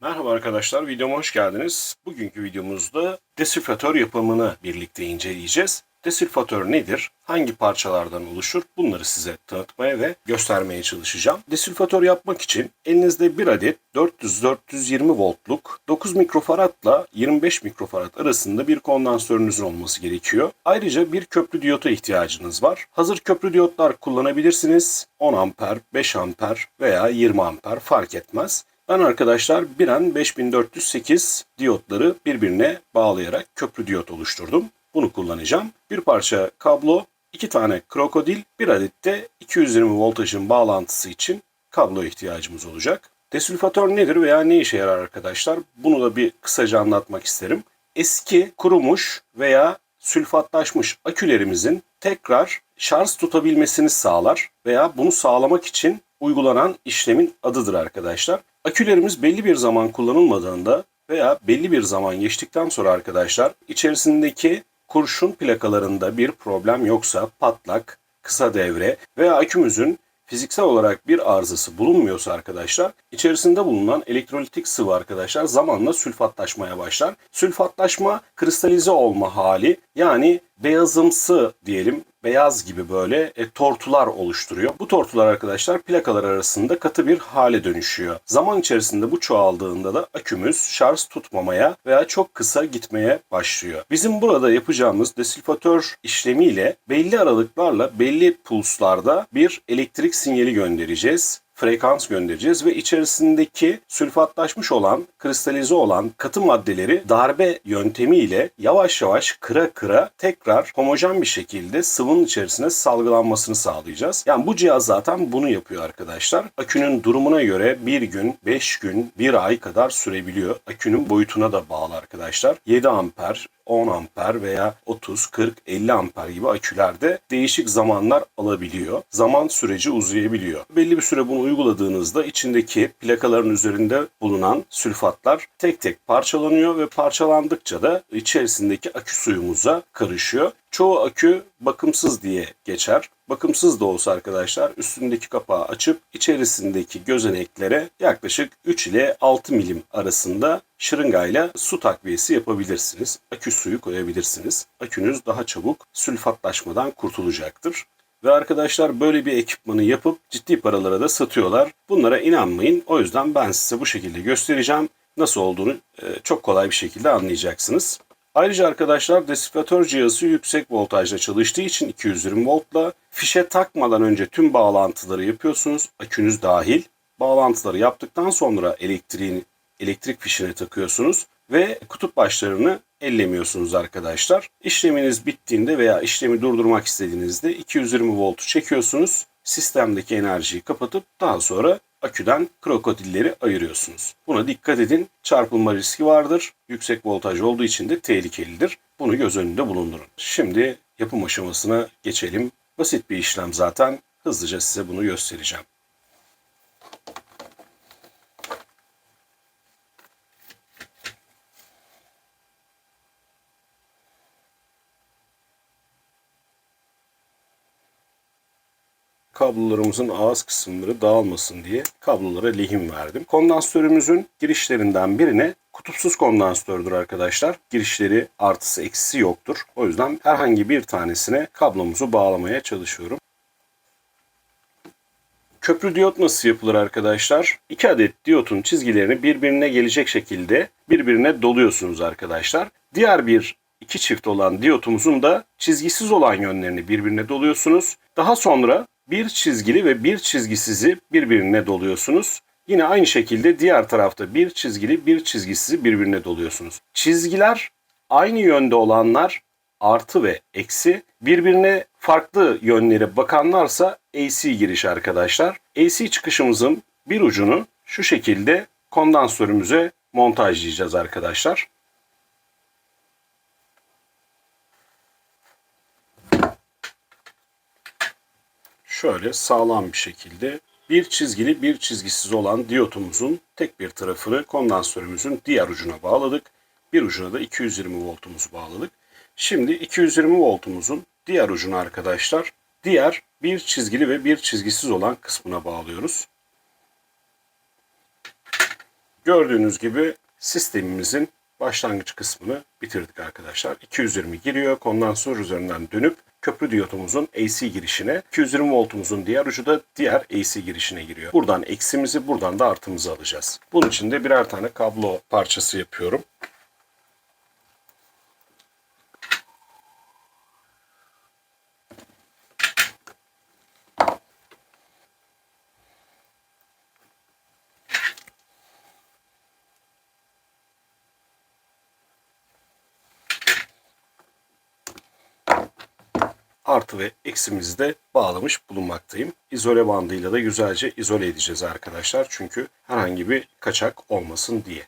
Merhaba arkadaşlar, videoma hoş geldiniz. Bugünkü videomuzda desülfatör yapımını birlikte inceleyeceğiz. Desülfatör nedir? Hangi parçalardan oluşur? Bunları size tanıtmaya ve göstermeye çalışacağım. Desülfatör yapmak için elinizde bir adet 400-420 voltluk 9 mikrofaradla 25 mikrofarad arasında bir kondansörünüzün olması gerekiyor. Ayrıca bir köprü diyota ihtiyacınız var. Hazır köprü diyotlar kullanabilirsiniz. 10 amper, 5 amper veya 20 amper fark etmez. Ben arkadaşlar Biren 5408 diyotları birbirine bağlayarak köprü diyot oluşturdum. Bunu kullanacağım. Bir parça kablo, iki tane krokodil, bir adet de 220 voltajın bağlantısı için kablo ihtiyacımız olacak. Desülfatör nedir veya ne işe yarar arkadaşlar? Bunu da bir kısaca anlatmak isterim. Eski kurumuş veya sülfatlaşmış akülerimizin tekrar şarj tutabilmesini sağlar veya bunu sağlamak için uygulanan işlemin adıdır arkadaşlar. Akülerimiz belli bir zaman kullanılmadığında veya belli bir zaman geçtikten sonra arkadaşlar içerisindeki kurşun plakalarında bir problem yoksa patlak, kısa devre veya akümüzün fiziksel olarak bir arızası bulunmuyorsa arkadaşlar içerisinde bulunan elektrolitik sıvı arkadaşlar zamanla sülfatlaşmaya başlar. Sülfatlaşma kristalize olma hali yani beyazımsı diyelim beyaz gibi böyle e, tortular oluşturuyor. Bu tortular arkadaşlar plakalar arasında katı bir hale dönüşüyor. Zaman içerisinde bu çoğaldığında da akümüz şarj tutmamaya veya çok kısa gitmeye başlıyor. Bizim burada yapacağımız desülfatör işlemiyle belli aralıklarla belli pulslarda bir elektrik sinyali göndereceğiz frekans göndereceğiz ve içerisindeki sülfatlaşmış olan, kristalize olan katı maddeleri darbe yöntemiyle yavaş yavaş kıra kıra tekrar homojen bir şekilde sıvının içerisine salgılanmasını sağlayacağız. Yani bu cihaz zaten bunu yapıyor arkadaşlar. Akünün durumuna göre bir gün, 5 gün, 1 ay kadar sürebiliyor. Akünün boyutuna da bağlı arkadaşlar. 7 amper, 10 amper veya 30, 40, 50 amper gibi akülerde değişik zamanlar alabiliyor. Zaman süreci uzayabiliyor. Belli bir süre bunu uyguladığınızda içindeki plakaların üzerinde bulunan sülfatlar tek tek parçalanıyor ve parçalandıkça da içerisindeki akü suyumuza karışıyor. Çoğu akü bakımsız diye geçer. Bakımsız da olsa arkadaşlar üstündeki kapağı açıp içerisindeki gözeneklere yaklaşık 3 ile 6 milim arasında şırıngayla su takviyesi yapabilirsiniz. Akü suyu koyabilirsiniz. Akünüz daha çabuk sülfatlaşmadan kurtulacaktır. Ve arkadaşlar böyle bir ekipmanı yapıp ciddi paralara da satıyorlar. Bunlara inanmayın. O yüzden ben size bu şekilde göstereceğim. Nasıl olduğunu e, çok kolay bir şekilde anlayacaksınız. Ayrıca arkadaşlar desiflatör cihazı yüksek voltajla çalıştığı için 220 voltla fişe takmadan önce tüm bağlantıları yapıyorsunuz. Akünüz dahil. Bağlantıları yaptıktan sonra elektriğin elektrik fişine takıyorsunuz ve kutup başlarını ellemiyorsunuz arkadaşlar. İşleminiz bittiğinde veya işlemi durdurmak istediğinizde 220 voltu çekiyorsunuz. Sistemdeki enerjiyi kapatıp daha sonra aküden krokodilleri ayırıyorsunuz. Buna dikkat edin. Çarpılma riski vardır. Yüksek voltaj olduğu için de tehlikelidir. Bunu göz önünde bulundurun. Şimdi yapım aşamasına geçelim. Basit bir işlem zaten. Hızlıca size bunu göstereceğim. Kablolarımızın ağız kısımları dağılmasın diye kablolara lehim verdim. Kondansatörümüzün girişlerinden birine kutupsuz kondansatördür arkadaşlar. Girişleri artısı eksisi yoktur. O yüzden herhangi bir tanesine kablomuzu bağlamaya çalışıyorum. Köprü diyot nasıl yapılır arkadaşlar? İki adet diyotun çizgilerini birbirine gelecek şekilde birbirine doluyorsunuz arkadaşlar. Diğer bir iki çift olan diyotumuzun da çizgisiz olan yönlerini birbirine doluyorsunuz. Daha sonra bir çizgili ve bir çizgisizi birbirine doluyorsunuz. Yine aynı şekilde diğer tarafta bir çizgili bir çizgisizi birbirine doluyorsunuz. Çizgiler aynı yönde olanlar artı ve eksi birbirine farklı yönlere bakanlarsa AC giriş arkadaşlar. AC çıkışımızın bir ucunu şu şekilde kondansörümüze montajlayacağız arkadaşlar. Şöyle sağlam bir şekilde bir çizgili bir çizgisiz olan diyotumuzun tek bir tarafını kondansörümüzün diğer ucuna bağladık. Bir ucuna da 220 voltumuzu bağladık. Şimdi 220 voltumuzun diğer ucunu arkadaşlar diğer bir çizgili ve bir çizgisiz olan kısmına bağlıyoruz. Gördüğünüz gibi sistemimizin başlangıç kısmını bitirdik arkadaşlar. 220 giriyor. Kondansör üzerinden dönüp köprü diyotumuzun AC girişine, 220 voltumuzun diğer ucu da diğer AC girişine giriyor. Buradan eksimizi, buradan da artımızı alacağız. Bunun için de birer tane kablo parçası yapıyorum. Artı ve eksimizi de bağlamış bulunmaktayım. İzole bandıyla da güzelce izole edeceğiz arkadaşlar. Çünkü herhangi bir kaçak olmasın diye.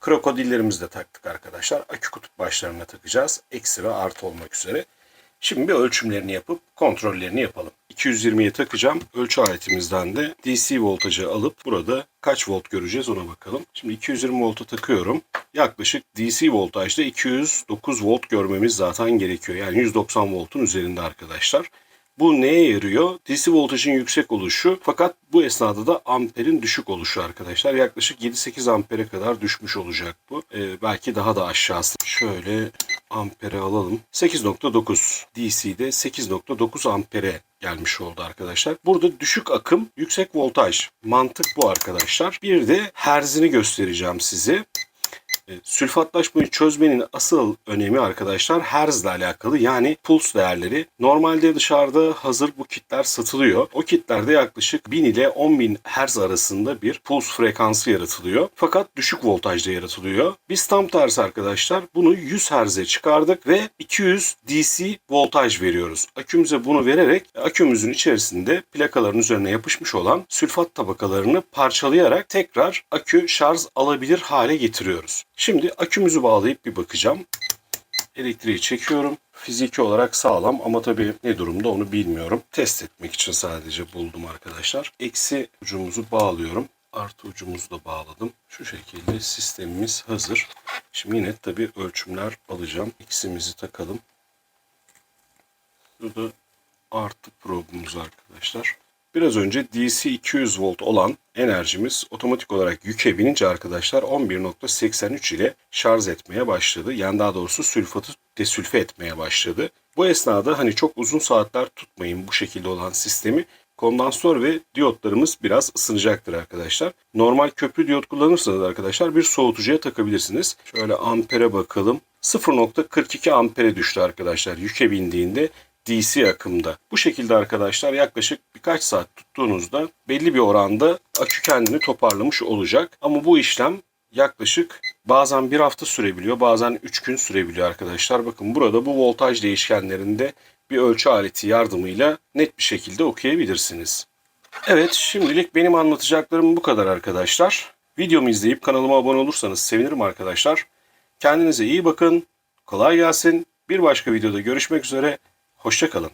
Krokodillerimizi de taktık arkadaşlar. Akü kutup başlarına takacağız. Eksi ve artı olmak üzere. Şimdi bir ölçümlerini yapıp kontrollerini yapalım. 220'ye takacağım. Ölçü aletimizden de DC voltajı alıp burada kaç volt göreceğiz ona bakalım. Şimdi 220 volta takıyorum. Yaklaşık DC voltajda 209 volt görmemiz zaten gerekiyor. Yani 190 voltun üzerinde arkadaşlar. Bu neye yarıyor? DC voltajın yüksek oluşu fakat bu esnada da amperin düşük oluşu arkadaşlar. Yaklaşık 7-8 ampere kadar düşmüş olacak bu. Ee, belki daha da aşağısı. Şöyle ampere alalım. 8.9 DC'de 8.9 ampere gelmiş oldu arkadaşlar. Burada düşük akım, yüksek voltaj. Mantık bu arkadaşlar. Bir de herzini göstereceğim size. E, Sülfatlaşmayı çözmenin asıl önemi arkadaşlar herz ile alakalı yani puls değerleri. Normalde dışarıda hazır bu kitler satılıyor. O kitlerde yaklaşık 1000 ile 10.000 herz arasında bir puls frekansı yaratılıyor. Fakat düşük voltajda yaratılıyor. Biz tam tersi arkadaşlar bunu 100 herze çıkardık ve 200 DC voltaj veriyoruz. Akümüze bunu vererek akümüzün içerisinde plakaların üzerine yapışmış olan sülfat tabakalarını parçalayarak tekrar akü şarj alabilir hale getiriyoruz. Şimdi akümüzü bağlayıp bir bakacağım. Elektriği çekiyorum. Fiziki olarak sağlam ama tabii ne durumda onu bilmiyorum. Test etmek için sadece buldum arkadaşlar. Eksi ucumuzu bağlıyorum. Artı ucumuzu da bağladım. Şu şekilde sistemimiz hazır. Şimdi yine tabii ölçümler alacağım. Eksimizi takalım. Burada artı probumuz arkadaşlar. Biraz önce DC 200 volt olan enerjimiz otomatik olarak yüke binince arkadaşlar 11.83 ile şarj etmeye başladı. Yani daha doğrusu sülfatı desülfe etmeye başladı. Bu esnada hani çok uzun saatler tutmayın bu şekilde olan sistemi. Kondansör ve diyotlarımız biraz ısınacaktır arkadaşlar. Normal köprü diyot kullanırsanız arkadaşlar bir soğutucuya takabilirsiniz. Şöyle ampere bakalım. 0.42 ampere düştü arkadaşlar yüke bindiğinde DC akımda. Bu şekilde arkadaşlar yaklaşık birkaç saat tuttuğunuzda belli bir oranda akü kendini toparlamış olacak. Ama bu işlem yaklaşık bazen bir hafta sürebiliyor bazen 3 gün sürebiliyor arkadaşlar. Bakın burada bu voltaj değişkenlerinde bir ölçü aleti yardımıyla net bir şekilde okuyabilirsiniz. Evet şimdilik benim anlatacaklarım bu kadar arkadaşlar. Videomu izleyip kanalıma abone olursanız sevinirim arkadaşlar. Kendinize iyi bakın. Kolay gelsin. Bir başka videoda görüşmek üzere. Hoşçakalın.